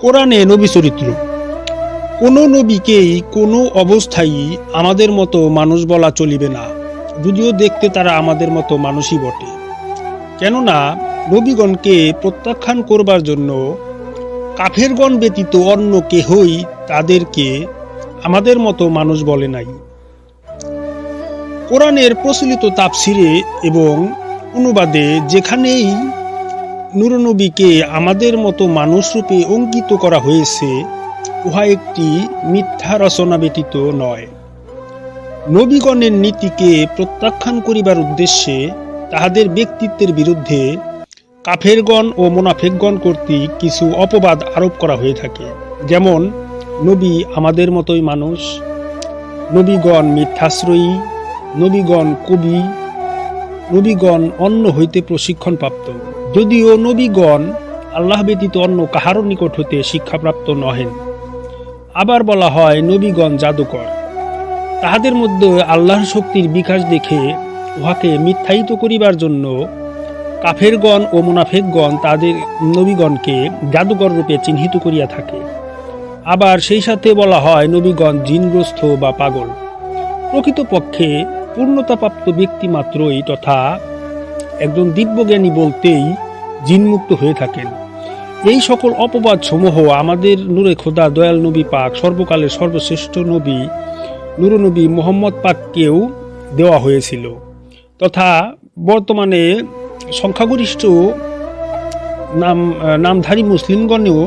কোরআনে নবী চরিত্র। কোনো নবীকেই কোনো অবস্থায় আমাদের মতো মানুষ বলা চলিবে না। যদিও দেখতে তারা আমাদের মতো মানুষই বটে। কেননা, নবীগণকে প্রত্যাখ্যান করবার জন্য কাফেরগণ ব্যতীত অন্য কেহই তাদেরকে আমাদের মতো মানুষ বলে নাই। কোরআনের প্রচলিত তাফসিরে এবং অনুবাদে যেখানেই নুরনবীকে আমাদের মতো মানুষরূপে অঙ্কিত করা হয়েছে, উহা একটি মিথ্যা রচনা ব্যতীত নয়। নবীগণের নীতিকে প্রত্যাখ্যান করিবার উদ্দেশ্যে তাহাদের ব্যক্তিত্বের বিরুদ্ধে কাফেরগণ ও মোনাফেকগণ কর্তৃক কিছু অপবাদ আরোপ করা হয়ে থাকে। যেমন, নবী আমাদের মতোই মানুষ, নবীগণ মিথ্যাশ্রয়ী, নবীগণ কবি, নবীগণ অন্য হইতে প্রশিক্ষণপ্রাপ্ত। যদিও নবীগণ আল্লাহ ব্যতীত অন্য কাহারও নিকট হতে শিক্ষাপ্রাপ্ত নহেন। আবার বলা হয়, নবীগণ জাদুকর। তাহাদের মধ্যে আল্লাহর শক্তির বিকাশ দেখে উহাকে মিথ্যায়িত করিবার জন্য কাফেরগণ ও মুনাফেকগণ তাদের নবীগণকে জাদুকর রূপে চিহ্নিত করিয়া থাকে। আবার সেই সাথে বলা হয়, নবীগণ জিনগ্রস্ত বা পাগল। প্রকৃতপক্ষে পূর্ণতাপ্রাপ্ত ব্যক্তি মাত্রই তথা একজন দিব্যজ্ঞানী বলতেই জিনমুক্ত হয়ে থাকেন। এই সকল অপবাদ সমূহ আমাদের নূরে খোদা দয়াল নবী পাক, সর্বকালের সর্বশ্রেষ্ঠ নবী নুরনবী মোহাম্মদ পাককেও দেওয়া হয়েছিল। তথা বর্তমানে সংখ্যাগরিষ্ঠ নাম, নামধারী মুসলিমগণেও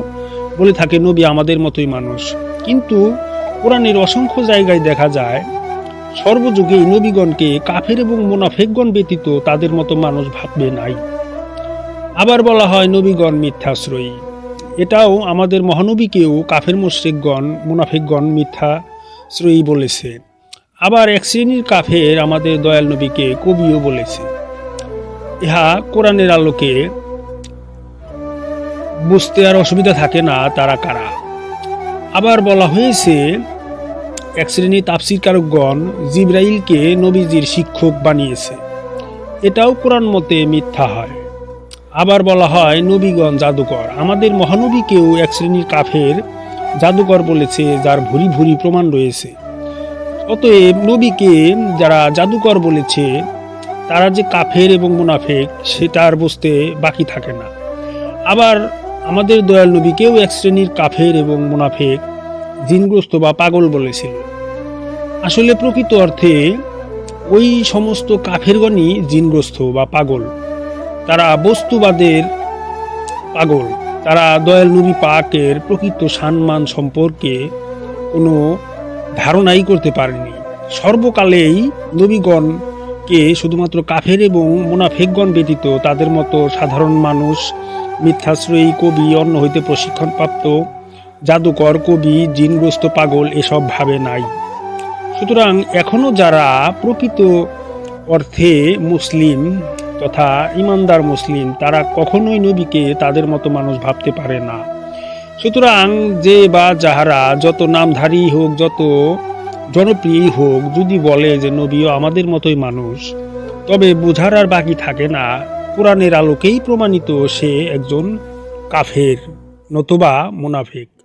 বলে থাকে, নবী আমাদের মতোই মানুষ। কিন্তু কোরআনের অসংখ্য জায়গায় দেখা যায় সর্বযুগেই নবীগণকে কাফের এবং মোনাফেকগণ ব্যতীত তাদের মতো মানুষ ভাববে নাই। আবার বলা হয়, নবীগণ মিথ্যাশ্রয়ী। এটাও আমাদের মহানবীকেও কাফের মুশ্রিকগণ, মুনাফিকগণ মিথ্যাশ্রয়ী বলেছে। আবার এক শ্রেণির কাফের আমাদের দয়াল নবীকে কবিও বলেছে। ইহা কোরআনের আলোকে বুঝতে আর অসুবিধা থাকে না তারা কারা। আবার বলা হয়েছে এক শ্রেণি তাফসিরকারকগণ জিব্রাইলকে নবীজির শিক্ষক বানিয়েছে। এটাও কোরআন মতে মিথ্যা হয়। আবার বলা হয়, নবীগণ জাদুকর। আমাদের মহানবীকেও এক শ্রেণির কাফের জাদুকর বলেছে, যার ভুরি ভুরি প্রমাণ রয়েছে। অতএব নবীকে যারা জাদুকর বলেছে, তারা যে কাফের এবং মুনাফেক, সেটা আর বুঝতে বাকি থাকে না। আবার আমাদের দয়াল নবীকেও এক শ্রেণির কাফের এবং মুনাফেক জিনগ্রস্ত বা পাগল বলেছিল। আসলে প্রকৃত অর্থে ওই সমস্ত কাফেরগণই জিনগ্রস্ত বা পাগল। তারা বস্তুবাদের পাগল। তারা দয়াল নবী পাকের প্রকৃত সম্মান সম্পর্কে কোনো ধারণাই করতে পারেনি। সর্বকালেই নবীগণকে শুধুমাত্র কাফের এবং মুনাফেকগণ ব্যতীত তাদের মতো সাধারণ মানুষ, মিথ্যাশ্রয়ী, কবি, অন্য হইতে প্রশিক্ষণপ্রাপ্ত জাদুকর, কবি, জিনগ্রস্ত পাগল এসব ভাবে নাই। সুতরাং এখনও যারা প্রকৃত অর্থে মুসলিম তথা ইমানদার মুসলিম, তারা কখনোই নবীকে তাদের মতো মানুষ ভাবতে পারে না। সুতরাং যে বা যাহারা যত নামধারী হোক, যত জনপ্রিয় হোক, যদি বলে যে নবীও আমাদের মতোই মানুষ, তবে বোঝার আর বাকি থাকে না। কোরআনের আলোকেই প্রমাণিত সে একজন কাফের, নতুবা মুনাফিক।